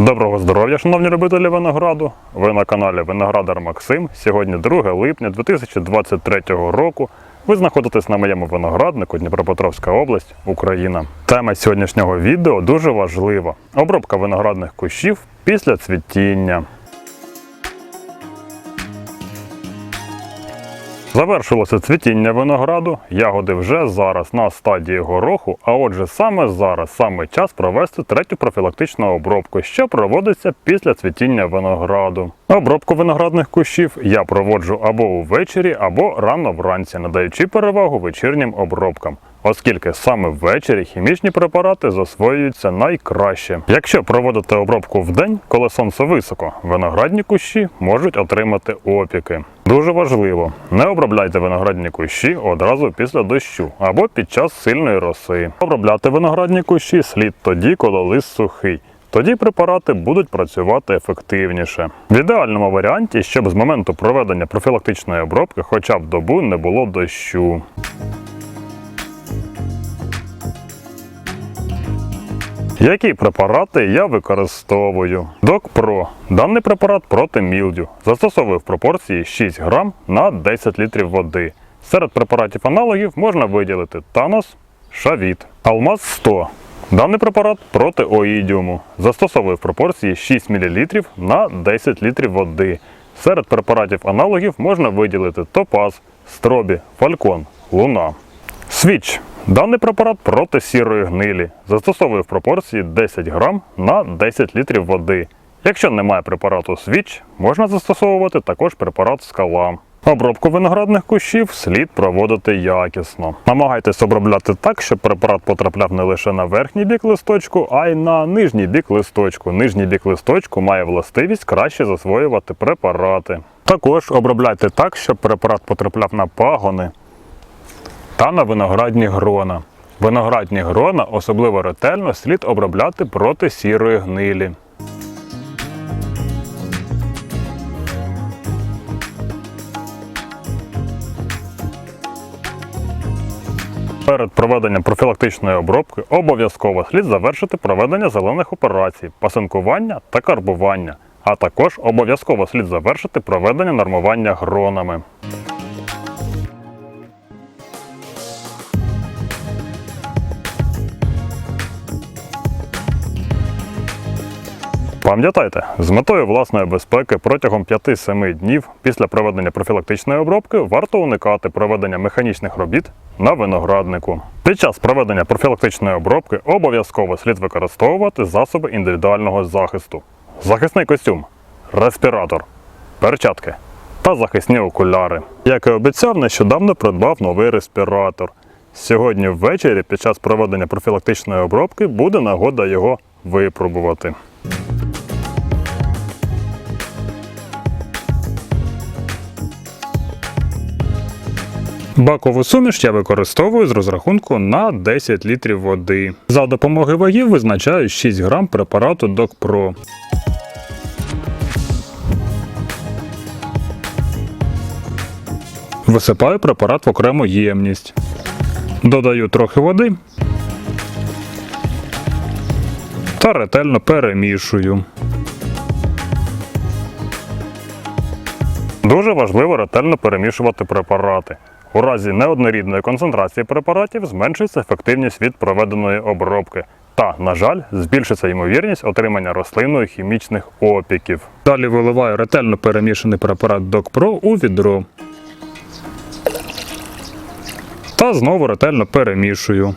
Доброго здоров'я, шановні любителі винограду. Ви на каналі Виноградар Максим. Сьогодні 2 липня 2023 року. Ви знаходитесь на моєму винограднику Дніпропетровська область, Україна. Тема сьогоднішнього відео дуже важлива: обробка виноградних кущів після цвітіння. Завершилося цвітіння винограду, ягоди вже зараз на стадії гороху, а отже, саме зараз саме час провести третю профілактичну обробку, що проводиться після цвітіння винограду. Обробку виноградних кущів я проводжу або увечері, або рано вранці, надаючи перевагу вечірнім обробкам. Оскільки саме ввечері хімічні препарати засвоюються найкраще. Якщо проводити обробку вдень, коли сонце високо, виноградні кущі можуть отримати опіки. Дуже важливо, не обробляйте виноградні кущі одразу після дощу або під час сильної роси. Обробляти виноградні кущі слід тоді, коли лист сухий. Тоді препарати будуть працювати ефективніше. В ідеальному варіанті, щоб з моменту проведення профілактичної обробки хоча б добу не було дощу. Які препарати я використовую? Докпро. Даний препарат проти мілдю. Застосовую в пропорції 6 грам на 10 літрів води. Серед препаратів аналогів можна виділити Танос, Шавіт, Алмаз 100. Даний препарат проти оїдіуму. Застосовую в пропорції 6 мл на 10 літрів води. Серед препаратів аналогів можна виділити Топаз, Стробі, Фалькон, Луна. Свіч. Даний препарат проти сірої гнилі. Застосовую в пропорції 10 грам на 10 літрів води. Якщо немає препарату свіч, можна застосовувати також препарат скала. Обробку виноградних кущів слід проводити якісно. Намагайтесь обробляти так, щоб препарат потрапляв не лише на верхній бік листочку, а й на нижній бік листочку. Нижній бік листочку має властивість краще засвоювати препарати. Також обробляйте так, щоб препарат потрапляв на пагони, та на виноградні грона. Виноградні грона особливо ретельно слід обробляти проти сірої гнилі. Перед проведенням профілактичної обробки обов'язково слід завершити проведення зелених операцій, пасинкування та карбування, а також обов'язково слід завершити проведення нормування гронами. Пам'ятайте, з метою власної безпеки протягом 5-7 днів після проведення профілактичної обробки варто уникати проведення механічних робіт на винограднику. Під час проведення профілактичної обробки обов'язково слід використовувати засоби індивідуального захисту: захисний костюм, респіратор, перчатки та захисні окуляри. Як і обіцяв, нещодавно придбав новий респіратор. Сьогодні ввечері під час проведення профілактичної обробки буде нагода його випробувати. Бакову суміш я використовую з розрахунку на 10 літрів води. За допомогою вагів визначаю 6 грам препарату DocPro. Висипаю препарат в окрему ємність. Додаю трохи води та ретельно перемішую. Дуже важливо ретельно перемішувати препарати. У разі неоднорідної концентрації препаратів зменшується ефективність від проведеної обробки. Та, на жаль, збільшиться ймовірність отримання рослиною хімічних опіків. Далі виливаю ретельно перемішаний препарат DocPro у відро. Та знову ретельно перемішую.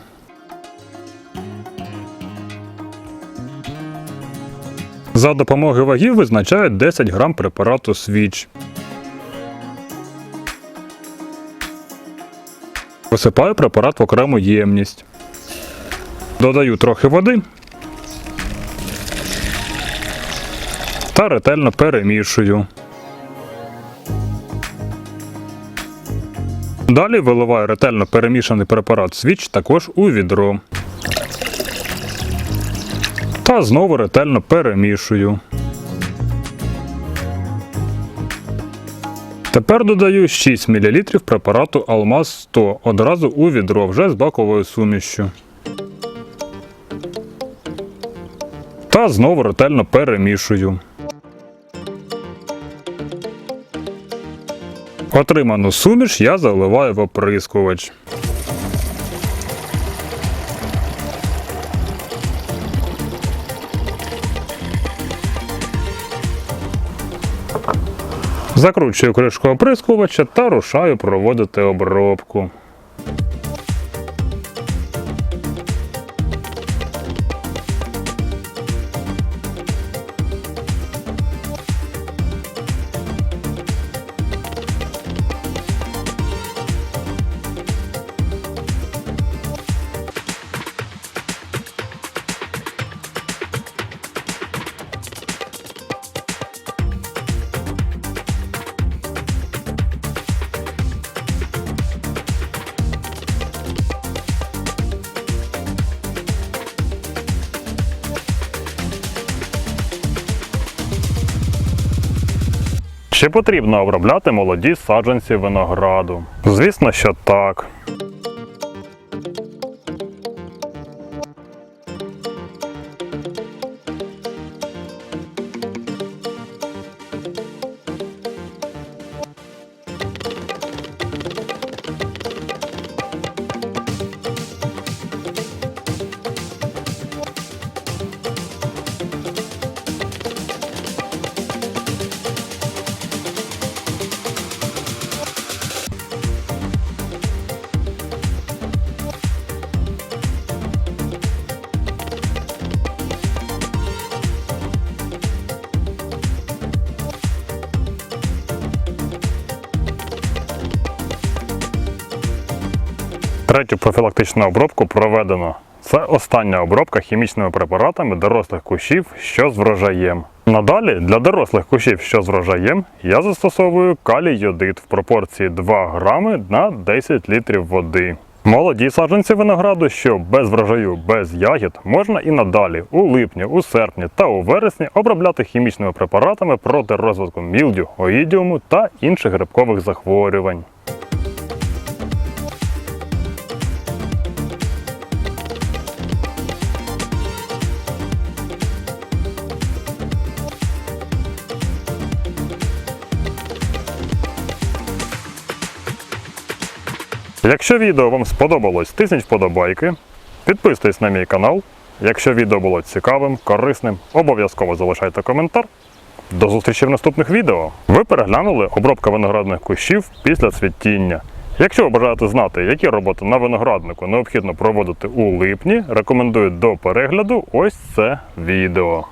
За допомогою вагів визначаю 10 грам препарату свіч. Висипаю препарат в окрему ємність. Додаю трохи води. Та ретельно перемішую. Далі виливаю ретельно перемішаний препарат свіч також у відро. Та знову ретельно перемішую. Тепер додаю 6 мл препарату Алмаз 100 одразу у відро вже з баковою сумішчю. Та та знову ретельно перемішую. Отриману суміш я заливаю в оприскувач. Закручую кришку оприскувача та рушаю проводити обробку. Чи потрібно обробляти молоді саджанці винограду? Звісно, що так. Третю профілактичну обробку проведено. Це остання обробка хімічними препаратами дорослих кущів, що з врожаєм. Надалі для дорослих кущів, що з врожаєм, я застосовую калій йодид в пропорції 2 грами на 10 літрів води. Молоді саджанці винограду, що без врожаю, без ягід, можна і надалі у липні, у серпні та у вересні обробляти хімічними препаратами проти розвитку мілдю, оїдіуму та інших грибкових захворювань. Якщо відео вам сподобалось, тисніть вподобайки, підписуйтесь на мій канал. Якщо відео було цікавим, корисним, обов'язково залишайте коментар. До зустрічі в наступних відео. Ви переглянули обробка виноградних кущів після цвітіння. Якщо ви бажаєте знати, які роботи на винограднику необхідно проводити у липні, рекомендую до перегляду ось це відео.